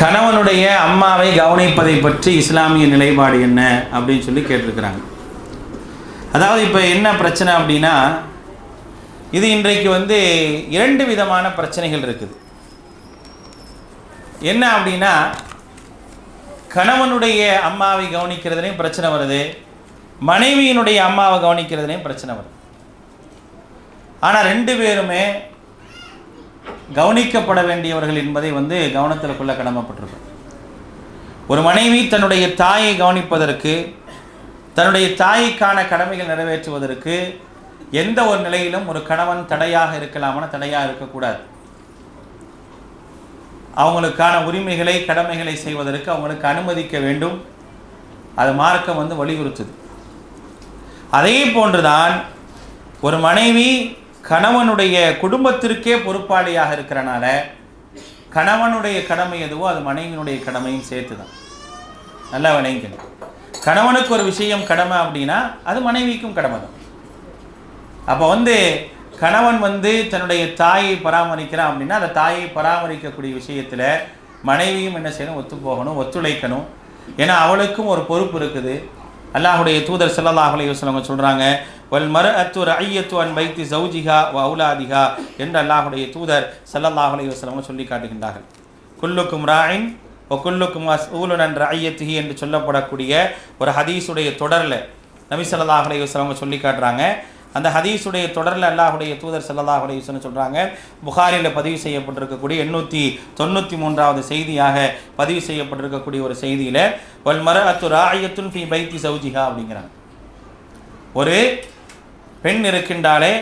கணவனுடைய அம்மாவை கவனிப்பதை பற்றி இஸ்லாமிய நிலைப்பாடு என்ன அப்படின்னு சொல்லி கேட்டிருக்கிறாங்க. அதாவது இப்போ என்ன பிரச்சனை அப்படின்னா இது இன்றைக்கு வந்து இரண்டு விதமான பிரச்சனைகள் இருக்குது. என்ன அப்படின்னா கணவனுடைய அம்மாவை கவனிக்கிறதுலையும் பிரச்சனை வருது மனைவியினுடைய அம்மாவை கவனிக்கிறதுலையும் பிரச்சனை வருது. ஆனால் ரெண்டு பேருமே கவனிக்கப்பட வேண்டியவர்கள் என்பதை வந்து கவனத்தில் கொள்ள கடமைப்பட்டிருக்கும். ஒரு மனைவி தன்னுடைய தாயை கவனிப்பதற்கு தன்னுடைய தாய்க்கான கடமைகள் நிறைவேற்றுவதற்கு எந்த ஒரு நிலையிலும் ஒரு கணவன் தடையாக இருக்கலாமான தடையாக இருக்கக்கூடாது. அவங்களுக்கான உரிமைகளை கடமைகளை செய்வதற்கு அவங்களுக்கு அனுமதிக்க வேண்டும். அது மார்க்கம் வந்து வலியுறுத்துது. அதே போன்றுதான் ஒரு மனைவி கணவனுடைய குடும்பத்திற்கே பொறுப்பாளியாக இருக்கிறனால கணவனுடைய கடமை எதுவோ அது மனைவியினுடைய கடமையும் சேர்த்து தான் நல்லா விளைங்கணும் கணவனுக்கு ஒரு விஷயம் கடமை அப்படின்னா அது மனைவிக்கும் கடமை தான் அப்போ வந்து கணவன் வந்து தன்னுடைய தாயை பராமரிக்கிறான் அப்படின்னா அந்த தாயை பராமரிக்கக்கூடிய விஷயத்தில் மனைவியும் என்ன செய்யணும் ஒத்து போகணும் ஒத்துழைக்கணும். ஏன்னா அவளுக்கும் ஒரு பொறுப்பு இருக்குது. அல்லாஹுடைய தூதர் ஸல்லல்லாஹு அலைஹி சொல்கிறாங்க வல் மர அத்து ஐயத்து அன் வைத்து சௌஜிகா வ அவுலாதிகா என்று அல்லாஹுடைய தூதர் ஸல்லல்லாஹு அலைஹி சொல்லி காட்டுகின்றார்கள். குல்லுக்கும் ராயின் ஒ குல்லுக்கும் மஸ்ஊலுன் என்ற ரஐயத்திஹி என்று சொல்லப்படக்கூடிய ஒரு ஹதீஸுடைய தொடரில் நபி ஸல்லல்லாஹு அலைஹி சொல்லி காட்டுறாங்க அந்த ஹதீஸுடைய தொடரில் அல்லாஹுடைய தூதர் ஸல்லல்லாஹு அலைஹி சொல்கிறாங்க புகாரில் பதிவு செய்யப்பட்டிருக்கக்கூடிய எண்ணூற்றி தொண்ணூற்றி மூன்றாவது செய்தியாக பதிவு செய்யப்பட்டிருக்கக்கூடிய ஒரு செய்தியில் வல் மர அத்து ராயத்துன் ஃபி பைத்தி சௌஜிஹா அப்படிங்கிறாங்க. ஒரு பெண் இருக்கின்றாலே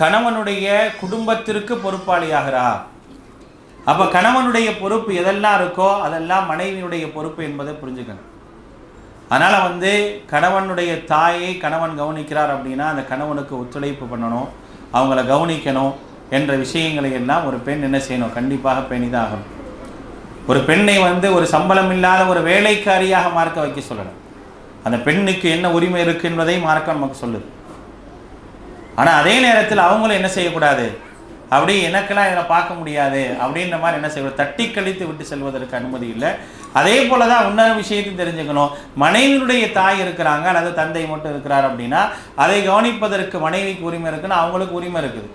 கணவனுடைய குடும்பத்திற்கு பொறுப்பாளியாகிறா? அப்போ கணவனுடைய பொறுப்பு எதெல்லாம் இருக்கோ அதெல்லாம் மனைவியுடைய பொறுப்பு என்பதை புரிஞ்சுக்கணும். அதனால் வந்து கணவனுடைய தாயை கணவன் கவனிக்கிறார் அப்படின்னா அந்த கணவனுக்கு ஒத்துழைப்பு பண்ணணும் அவங்கள கவனிக்கணும் என்ற விஷயங்களை எல்லாம் ஒரு பெண் என்ன செய்யணும்? கண்டிப்பாக பேணிதான் ஒரு பெண்ணை வந்து ஒரு சம்பளம் இல்லாத ஒரு வேலைக்காரியாக மார்க்க வைக்க சொல்லணும். அந்த பெண்ணுக்கு என்ன உரிமை இருக்கு என்பதை மார்க்க நமக்கு சொல்லுது. ஆனால் அதே நேரத்தில் அவங்களும் என்ன செய்யக்கூடாது? அப்படி எனக்கெல்லாம் இதில் பார்க்க முடியாது அப்படின்ற மாதிரி என்ன செய்வது? தட்டி கழித்து விட்டு செல்வதற்கு அனுமதி இல்லை. அதே போல தான் இன்னொரு விஷயத்தையும் தெரிஞ்சுக்கணும். மனைவியினுடைய தாய் இருக்கிறாங்க அல்லது தந்தை மட்டும் இருக்கிறார் அப்படின்னா அதை கவனிப்பதற்கு மனைவிக்கு உரிமை இருக்குன்னு அவங்களுக்கு உரிமை இருக்குது.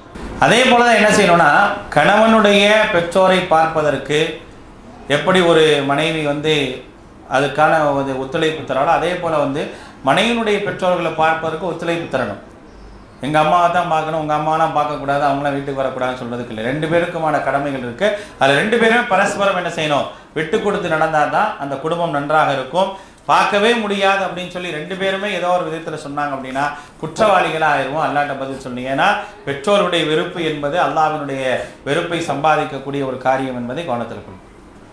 அதே போல தான் என்ன செய்யணும்னா கணவனுடைய பெற்றோரை பார்ப்பதற்கு எப்படி ஒரு மனைவி வந்து அதுக்கான ஒரு ஒத்துழைப்பு தராளோ அதே போல் வந்து மனைவியினுடைய பெற்றோர்களை பார்ப்பதற்கு ஒத்துழைப்பு தரணும். எங்கள் அம்மாவை தான் பார்க்கணும் உங்கள் அம்மாலாம் பார்க்கக்கூடாது அவங்களாம் வீட்டுக்கு வரக்கூடாதுன்னு சொல்கிறதுக்கு இல்லை. ரெண்டு பேருக்குமான கடமைகள் இருக்குது அதில் ரெண்டு பேருமே பரஸ்பரம் என்ன செய்யணும்? விட்டு கொடுத்து நடந்தால் தான் அந்த குடும்பம் நன்றாக இருக்கும். பார்க்கவே முடியாது அப்படின்னு சொல்லி ரெண்டு பேருமே ஏதோ ஒரு விதத்தில் சொன்னாங்க அப்படின்னா குற்றவாளிகளாக ஆயிடுவோம் அல்லாட்ட பதில் சொன்னீங்க ஏன்னா பெற்றோருடைய வெறுப்பு என்பது அல்லாவினுடைய வெறுப்பை சம்பாதிக்கக்கூடிய ஒரு காரியம் என்பதை கவனத்தில் கொள்ளும்